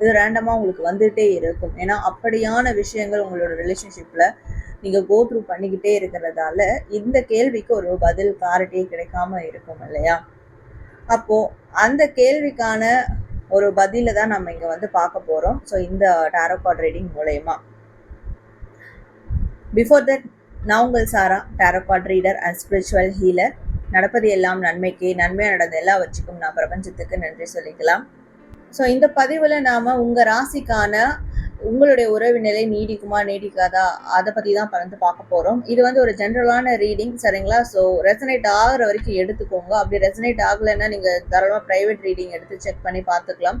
இது ரேண்டமா உங்களுக்கு வந்துகிட்டே இருக்கும். ஏன்னா அப்படியான விஷயங்கள் உங்களோட ரிலேஷன்ஷிப்ல நீங்க கோ த்ரூ பண்ணிக்கிட்டே இருக்கிறதால இந்த கேள்விக்கு ஒரு பதில் கிளாரிட்டியே கிடைக்காம இருக்கும் இல்லையா? அப்போ அந்த கேள்விக்கான ஒரு பதில தான் நம்ம இங்க வந்து பார்க்க போறோம். ஸோ இந்த டேரோ கார்ட் ரீடிங் மூலயமா. பிஃபோர் தட் நான் உங்கள் Sara tarot card reader and spiritual healer நடப்பது எல்லாம் நன்மைக்கு. நன்மையாக நடந்த எல்லாவற்றுக்கும் நான் பிரபஞ்சத்துக்கு நன்றி சொல்லிக்கலாம். ஸோ இந்த பதிவில் நாம் உங்கள் ராசிக்கான உங்களுடைய உறவு நிலை நீடிக்குமா நீடிக்காதா? அதை பற்றி தான் வந்து பார்க்க போகிறோம் இது வந்து ஒரு ஜென்ரலான ரீடிங் சரிங்களா? ஸோ ரெசனேட் ஆகிற வரைக்கும் எடுத்துக்கோங்க. அப்படி ரெசனேட் ஆகலைன்னா நீங்கள் தாராளமாக ப்ரைவேட் ரீடிங் எடுத்து செக் பண்ணி பார்த்துக்கலாம்.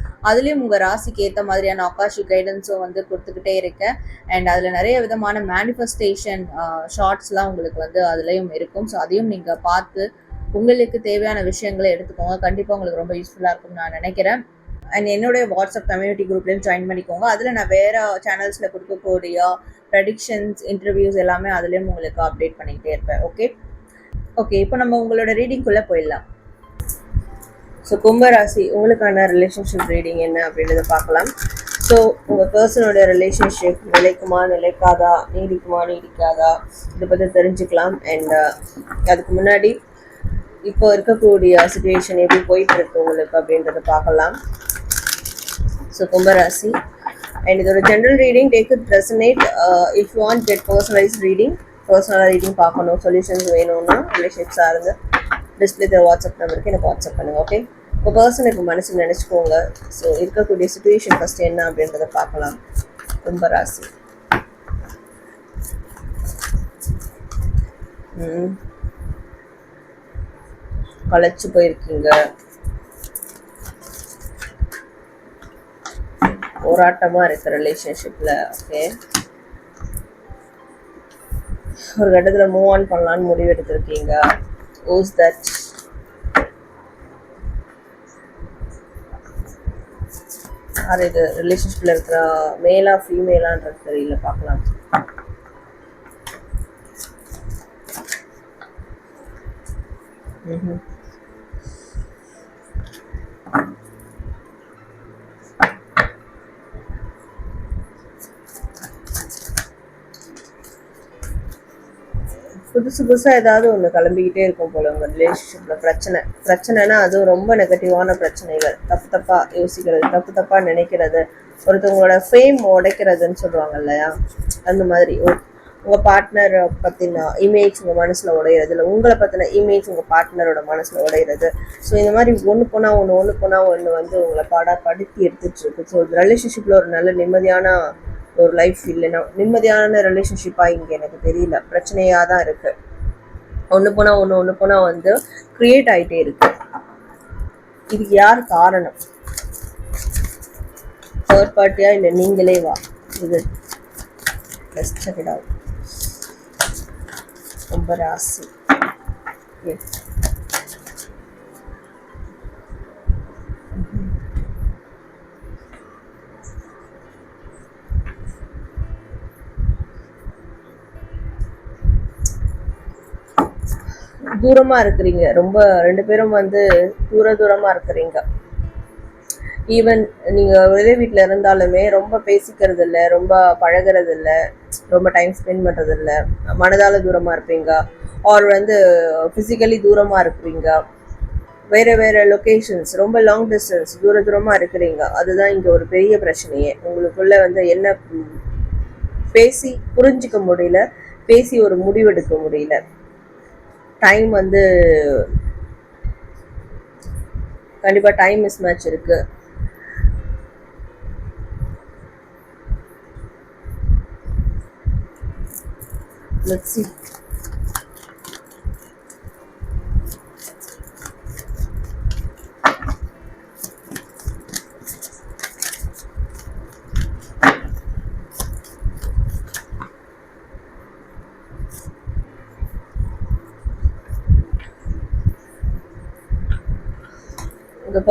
அதுலேயும் உங்கள் ராசிக்கு ஏற்ற மாதிரியான ஆகாஷி கைடன்ஸும் வந்து கொடுத்துக்கிட்டே இருக்கேன் அண்ட் அதில் நிறைய விதமான மேனிஃபெஸ்டேஷன் ஷார்ட்ஸ்லாம் உங்களுக்கு வந்து அதுலேயும் இருக்கும். ஸோ அதையும் நீங்கள் பார்த்து உங்களுக்கு தேவையான விஷயங்களை எடுத்துக்கோங்க. கண்டிப்பாக உங்களுக்கு ரொம்ப யூஸ்ஃபுல்லாக இருக்கும்னு நான் நினைக்கிறேன். அண்ட் என்னுடைய வாட்ஸ்அப் கம்யூனிட்டி குரூப்லேயும் ஜாயின் பண்ணிக்கோங்க. அதில் நான் வேறு சேனல்ஸில் கொடுக்கக்கூடிய ப்ரெடிக்ஷன்ஸ் இன்டர்வியூஸ் எல்லாமே அதுலேயும் உங்களுக்கு அப்டேட் பண்ணிக்கிட்டே இருப்பேன். ஓகே ஓகே இப்போ நம்ம உங்களோட ரீடிங்குள்ளே போயிடலாம். ஸோ கும்பராசி உங்களுக்கான ரிலேஷன்ஷிப் ரீடிங் என்ன அப்படின்றத பார்க்கலாம். ஸோ உங்கள் பர்சனோட ரிலேஷன்ஷிப் நிலைக்குமா நிலைக்காதா நீடிக்குமா நீடிக்காதா இதை பற்றி தெரிஞ்சுக்கலாம். அண்ட் uh, அதுக்கு முன்னாடி இப்போ இருக்கக்கூடிய சுச்சுவேஷன் எப்படி போயிட்டு இருக்கு உங்களுக்கு அப்படின்றத பார்க்கலாம். ஸோ கும்பராசி அண்ட் இது ஒரு general reading take it resonate if you want get personalise reading பர்சனலாக ரீடிங் பார்க்கணும். சொல்யூஷன்ஸ் வேணும்னா ரிலேஷன்ஷிப் சார்ந்து டிஸ்பிளே தர வாட்ஸ்அப் நம்பருக்கு எனக்கு வாட்ஸ்அப் பண்ணுங்கள் ஓகே உங்கள் பர்சனுக்கு மனசு நினச்சிக்கோங்க. ஸோ இருக்கக்கூடிய சுச்சுவேஷன் ஃபஸ்ட் என்ன அப்படின்றத பார்க்கலாம். கும்பராசி ம். களைச்சு போயிருக்கீங்க. போராட்டமாக இருக்கு ரிலேஷன்ஷிப்ல ஓகே ஒரு கட்டத்தில் மூவ் ஆன் பண்ணலாம்னு முடிவு எடுத்திருக்கீங்க ஓஸ் தட் அது இது ரிலேஷன்ஷிப்பில் இருக்கிற மேலா ஃபீமேலான்றது தெரியல பார்க்கலாம் ம்ஹும். புதுசு புதுசாக ஏதாவது ஒன்று கிளம்பிக்கிட்டே இருக்கும் போல உங்கள் ரிலேஷன்ஷிப்பில் பிரச்சனை. பிரச்சனைனா அதுவும் ரொம்ப நெகட்டிவான பிரச்சனைகள். தப்பு தப்பாக யோசிக்கிறது தப்பு தப்பாக நினைக்கிறது. ஒருத்தவங்களோட ஃபேம் உடைக்கிறதுன்னு சொல்லுவாங்க இல்லையா? அந்த மாதிரி. உங்கள் பார்ட்னர் பற்றின இமேஜ் உங்கள் மனசில் உடையிறது இல்லை. உங்களை பற்றின இமேஜ் உங்கள் பார்ட்னரோட மனசில் உடையிறது. ஸோ இந்த மாதிரி ஒன்று போனால் ஒன்று ஒன்று போனால் ஒன்று வந்து உங்களை பாடாக படுத்தி எடுத்துகிட்டு இருக்கு. ஸோ ரிலேஷன்ஷிப்பில் ஒரு நல்ல நிம்மதியான ஒரு லைஃப் இல்லைன்னா நிம்மதியான ரிலேஷன்ஷிப்பாக இங்கே எனக்கு தெரியல. பிரச்சனையாக தான் இருக்குது ஒன்று போனால் ஒன்று ஒன்று போனால் வந்து க்ரியேட் ஆகிட்டே இருக்கு. இது யார் காரணம்? தேர்ட் பார்ட்டியாக இல்லை நீங்களே வா. இது ரொம்ப ராசி. எஸ் தூரமாக இருக்கிறீங்க. ரொம்ப ரெண்டு பேரும் வந்து தூர தூரமாக இருக்கிறீங்க. ஈவன் நீங்கள் ஒரே வீட்டில் இருந்தாலுமே ரொம்ப பேசிக்கிறது இல்லை ரொம்ப பழகிறது இல்லை ரொம்ப டைம் ஸ்பெண்ட் பண்ணுறது இல்லை மனதால் தூரமாக இருப்பீங்க. ஆர் வந்து ஃபிசிக்கலி தூரமாக இருக்கிறீங்க. வேறு வேறு லொகேஷன்ஸ் ரொம்ப லாங் டிஸ்டன்ஸ் தூர தூரமாக இருக்கிறீங்க. அதுதான் இங்கே ஒரு பெரிய பிரச்சனையே. உங்களுக்குள்ளே வந்து என்ன பேசி புரிஞ்சிக்க முடியல பேசி ஒரு முடிவெடுக்க முடியல. டைம் வந்து கண்டிப்பாக டைம் மிஸ் மேட்ச் இருக்கு. Let's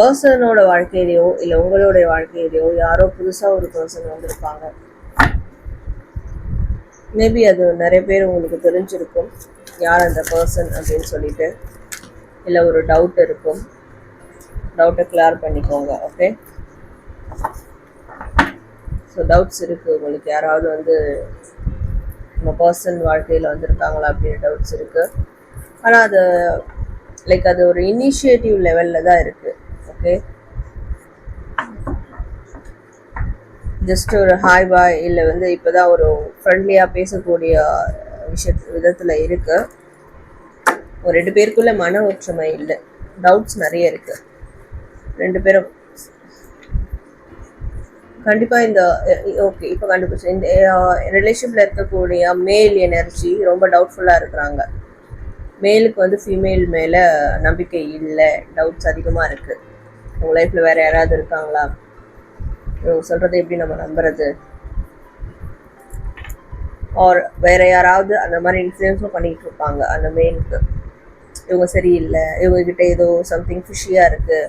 பர்சனோட வாழ்க்கையிலையோ இல்லை உங்களுடைய வாழ்க்கையிலையோ யாரோ புதுசாக ஒரு பர்சன் வந்திருப்பாங்க. மேபி அது நிறைய பேர் உங்களுக்கு தெரிஞ்சிருக்கும். யார் அந்த பர்சன் அப்படின்னு சொல்லிட்டு. இல்லை ஒரு டவுட் இருக்கும். டவுட்டை கிளியர் பண்ணிக்கோங்க ஓகே ஸோ டவுட்ஸ் இருக்குது உங்களுக்கு யாராவது வந்து நம்ம பர்சன் வாழ்க்கையில் வந்திருக்காங்களா அப்படின்னு டவுட்ஸ் இருக்குது ஆனால் அது லைக் அது ஒரு இனிஷியேட்டிவ் லெவலில் தான் இருக்குது ஓகே ஜஸ்ட் ஒரு ஹாய் பாய் இல்லை வந்து இப்போ தான் ஒரு ஃப்ரெண்ட்லியாக பேசக்கூடிய விஷய விதத்தில் இருக்கு. ஒரு ரெண்டு பேருக்குள்ள மன ஒற்றுமை இல்லை. டவுட்ஸ் நிறைய இருக்கு. ரெண்டு பேரும் கண்டிப்பாக இந்த ஓகே இப்போ கண்டுபிடிச்சேன் இந்த ரிலேஷன்ல இருக்கக்கூடிய மேல் எனர்ஜி ரொம்ப டவுட்ஃபுல்லாக இருக்கிறாங்க. மேலுக்கு வந்து ஃபீமேல் மேலே நம்பிக்கை இல்லை. டவுட்ஸ் அதிகமாக இருக்குது உங்கள் லைஃப்பில் வேறு யாராவது இருக்காங்களா? இவங்க சொல்கிறத எப்படி நம்ம நம்புறது? ஆர் வேற யாராவது அந்த மாதிரி இன்ஃப்ளூயன்ஸும் பண்ணிக்கிட்டு இருப்பாங்க அந்த மெயினுக்கு இவங்க சரியில்லை இவங்ககிட்ட ஏதோ சம்திங் ஃபிஷியாக இருக்குது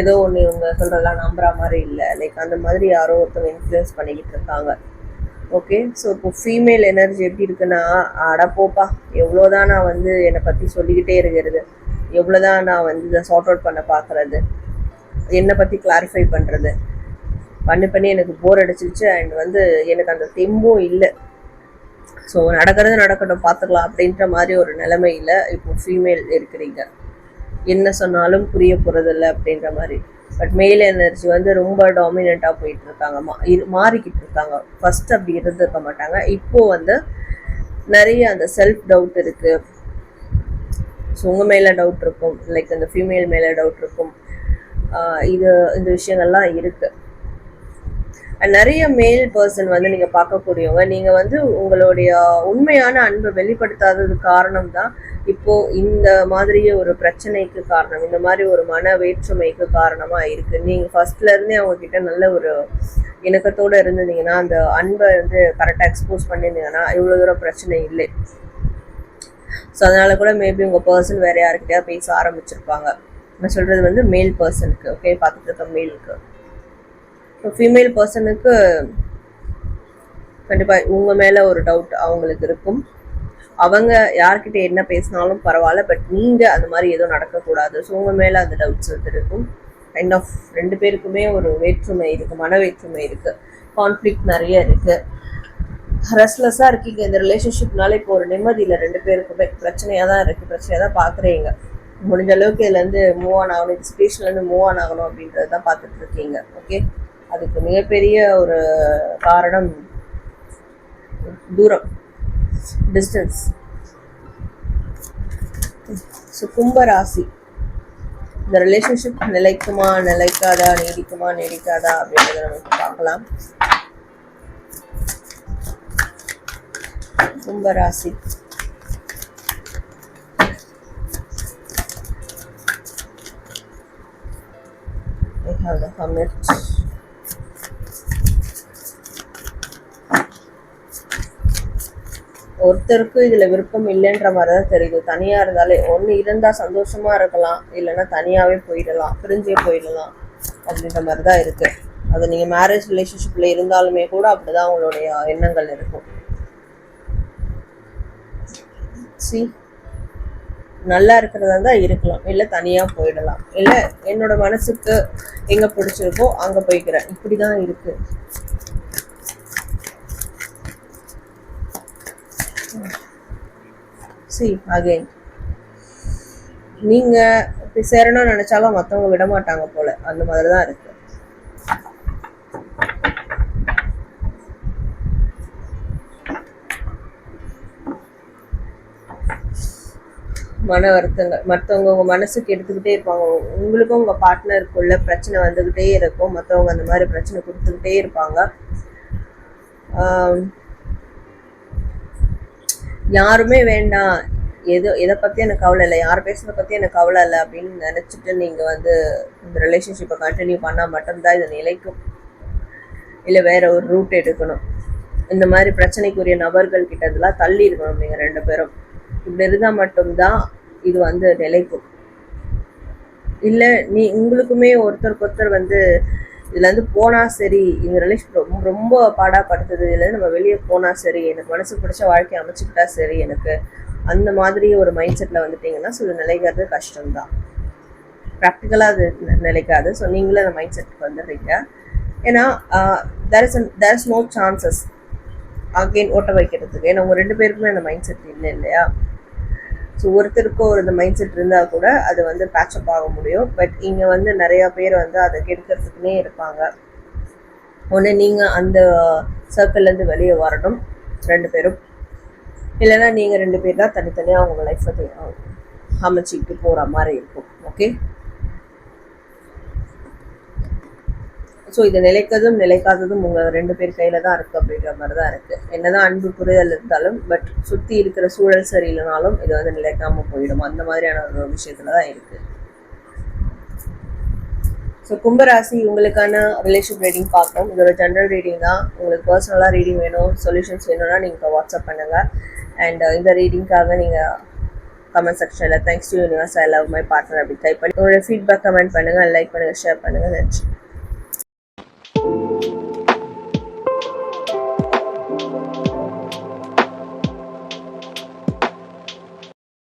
ஏதோ ஒன்று இவங்க சொல்கிறதெல்லாம் நம்புற மாதிரி இல்லை. லைக் அந்த மாதிரி யாரோ ஒருத்தவங்க இன்ஃப்ளூயன்ஸ் பண்ணிக்கிட்டு இருக்காங்க. ஓகே ஸோ இப்போ ஃபீமேல் எனர்ஜி எப்படி இருக்குன்னா அட போப்பா எவ்வளோதான் நான் வந்து என்னை பற்றி சொல்லிக்கிட்டே இருக்கிறது. எவ்வளோதான் நான் வந்து இதை சார்ட் அவுட் பண்ண பார்க்குறது என்னை பற்றி கிளாரிஃபை பண்ணுறது பண்ணி பண்ணி எனக்கு போர் அடிச்சிருச்சு. அண்ட் வந்து எனக்கு அந்த தெம்பும் இல்லை. ஸோ நடக்கிறது நடக்கட்டும் பார்த்துக்கலாம் அப்படின்ற மாதிரி ஒரு நிலைமையில் இப்போ ஃபீமேல் இருக்கிறீங்க. என்ன சொன்னாலும் புரிய போகிறதில்ல அப்படின்ற மாதிரி. பட் மேல் எனர்ஜி வந்து ரொம்ப டாமினண்ட்டாக போயிட்டு இருக்காங்க மா இரு மாறிக்கிட்டு இருக்காங்க ஃபர்ஸ்ட் அப்படி இருந்திருக்க மாட்டாங்க. இப்போது வந்து நிறைய அந்த செல்ஃப் டவுட் இருக்குது ஸோ உங்கள் மேலே டவுட் இருக்கும். லைக் அந்த ஃபீமேல் மேலே டவுட் இருக்கும். இது இந்த விஷயங்கள்லாம் இருக்குது நிறைய மேல் பர்சன் வந்து நீங்க பார்க்கக்கூடியவங்க நீங்க வந்து உங்களுடைய உண்மையான அன்பை வெளிப்படுத்தாதது காரணம் தான் இப்போ இந்த மாதிரி ஒரு பிரச்சனைக்கு காரணம் இந்த மாதிரி ஒரு மன வேற்றுமைக்கு காரணமா இருக்கு. நீங்க ஃபர்ஸ்ட்ல இருந்தே அவங்க கிட்ட நல்ல ஒரு இணக்கத்தோட இருந்திருந்தீங்கன்னா அந்த அன்பை வந்து கரெக்டாக எக்ஸ்போஸ் பண்ணியிருந்தீங்கன்னா இவ்வளோ தூரம் பிரச்சனை இல்லை. ஸோ அதனால கூட மேபி உங்க பர்சன் வேற யாருக்கிட்டயா பேச ஆரம்பிச்சிருப்பாங்க. நான் சொல்கிறது வந்து மேல் பர்சனுக்கு ஓகே பார்த்துட்டு இருக்க மேலுக்கு ஸோ ஃபீமேல் பர்சனுக்கு கண்டிப்பாக உங்கள் மேலே ஒரு டவுட் அவங்களுக்கு இருக்கும். அவங்க யார்கிட்ட என்ன பேசினாலும் பரவாயில்ல பட் நீங்கள் அந்த மாதிரி எதுவும் நடக்கக்கூடாது. ஸோ உங்கள் மேலே அந்த டவுட்ஸ் வந்து இருக்கும். கைண்ட் ஆஃப் ரெண்டு பேருக்குமே ஒரு வேற்றுமை இருக்குது மன வேற்றுமை இருக்குது கான்ஃப்ளிக் நிறைய இருக்குது ரெஸ்ட்லெஸ்ஸாக இருக்கீங்க. இந்த ரிலேஷன்ஷிப்னால இப்போ ஒரு நிம்மதியில் ரெண்டு பேருக்குமே பிரச்சனையாக தான் இருக்குது பிரச்சனையாக தான் பார்க்குறீங்க முடிஞ்ச அளவுக்கு இதுலேருந்து மூவ் ஆன் ஆகணும் இந்த சுச்சுவேஷன்லேருந்து மூவ் ஆன் ஆகணும் அப்படின்றத தான் பார்த்துட்டு இருக்கீங்க ஓகே அதுக்கு மிகப்பெரிய ஒரு காரணம் தூரம் டிஸ்டன்ஸ் ஸோ கும்ப ராசி இந்த ரிலேஷன்ஷிப் நிலைக்குமா நிலைக்காதா நீடிக்குமா நீடிக்காதா அப்படின்றத நமக்கு பார்க்கலாம். கும்பராசி ராசி ஒருத்தருக்கு இதில் விருப்பம் இல்லைன்ற மாதிரி தான் தெரியுது. தனியாக இருந்தாலே ஒன்று இருந்தால் சந்தோஷமாக இருக்கலாம். இல்லைன்னா தனியாகவே போயிடலாம். பிரிஞ்சே போயிடலாம். அப்படின்ற மாதிரி தான் இருக்குது அது நீங்கள் மேரேஜ் ரிலேஷன்ஷிப்பில் இருந்தாலுமே கூட அப்படிதான் உங்களுடைய எண்ணங்கள் இருக்கும். சி நல்லா இருக்கிறதா தான் இருக்கலாம். இல்லை தனியாக போயிடலாம். இல்லை என்னோட மனசுக்கு எங்கே பிடிச்சிருக்கோ அங்கே போய்க்கிறேன். இப்படி தான் இருக்கு. சி அகைன் நீங்கள் இப்படி சேரணும்னு நினச்சாலும் மற்றவங்க விட மாட்டாங்க போல. அந்த மாதிரி தான் இருக்கு. மன வருத்தங்கள் மற்றவங்க உங்கள் மனசுக்கு எடுத்துக்கிட்டே இருப்பாங்க. உங்களுக்கும் உங்கள் பார்ட்னருக்குள்ள பிரச்சனை வந்துக்கிட்டே இருக்கும். மற்றவங்க அந்த மாதிரி பிரச்சனை கொடுத்துக்கிட்டே இருப்பாங்க. யாருமே வேண்டாம். எது எதை பற்றி எனக்கு கவலை இல்லை. யார் பேசுறத பற்றி எனக்கு கவலை இல்லை அப்படின்னு நினச்சிட்டு நீங்கள் வந்து இந்த ரிலேஷன்ஷிப்பை கண்டினியூ பண்ணால் மட்டும்தான் இது நிலைக்கும். இல்லை வேற ஒரு ரூட் எடுக்கணும். இந்த மாதிரி பிரச்சனைக்குரிய நபர்கள் கிட்ட இதெல்லாம் தள்ளி இருக்கணும் நீங்கள் ரெண்டு பேரும். இப்படி இருந்தால் மட்டும்தான் இது வந்து நிலைக்கும் இல்லை நீ உங்களுக்குமே ஒருத்தருக்கு ஒருத்தர் வந்து இதுலேருந்து போனால் சரி இந்த ரிலேஷன் ரொம்ப ரொம்ப பாடாப்படுத்துது. இதுலேருந்து நம்ம வெளியே போனால் சரி எனக்கு மனசுக்கு பிடிச்ச வாழ்க்கையை அமைச்சுக்கிட்டா சரி எனக்கு அந்த மாதிரி ஒரு மைண்ட் செட்டில் வந்துட்டீங்கன்னா ஸோ இது நிலைக்கிறது கஷ்டம்தான். ப்ராக்டிக்கலாக அது நிலைக்காது. ஸோ நீங்களே அந்த மைண்ட் செட்டுக்கு வந்துடுறீங்க. ஏன்னா there is there is no chances again ஓட்ட வைக்கிறதுக்கு. ஏன்னா உங்கள் ரெண்டு பேருக்குமே அந்த மைண்ட் செட் இல்லை இல்லையா? ஸோ ஒருத்தருக்கும் ஒரு இந்த மைண்ட் செட் இருந்தால் கூட அது வந்து பேச்சப் ஆக முடியும். பட் இங்கே வந்து நிறையா பேர் வந்து அதை கெடுக்கிறதுக்குனே இருப்பாங்க. ஒன்று நீங்கள் அந்த சர்க்கிள்லேருந்து வெளியே வரணும். ரெண்டு பேரும். இல்லைன்னா நீங்கள் ரெண்டு பேர் தான் தனித்தனியாக அவங்க லைஃப்பை அமைச்சிக்கிட்டு போகிற மாதிரி இருக்கும். ஓகே ஸோ இது நிலைக்கதும் நிலைக்காததும் உங்கள் ரெண்டு பேர் கையில் தான் இருக்குது அப்படின்ற மாதிரி தான் இருக்குது என்னதான் அன்பு புரிதல் இருந்தாலும் பட் சுற்றி இருக்கிற சூழல் சரியில்லைனாலும் இது வந்து நிலைக்காமல் போயிடும். அந்த மாதிரியான ஒரு விஷயத்துல தான் இருக்குது ஸோ கும்பராசி உங்களுக்கான ரிலேஷன் ரீடிங் பார்க்கணும். இது ஒரு ஜென்ரல் ரீடிங் தான். உங்களுக்கு பர்சனலாக ரீடிங் வேணும் சொல்யூஷன்ஸ் வேணும்னா நீங்கள் வாட்ஸ்அப் பண்ணுங்கள் அண்ட் uh, இந்த ரீடிங்காக நீங்கள் கமெண்ட் செக்ஷனில் thanks to universe I love my partner அப்படி டைப் பண்ணி உங்களோட ஃபீட்பேக் கமெண்ட் பண்ணுங்கள் லைக் பண்ணுங்கள் ஷேர் பண்ணுங்கள் நன்றி.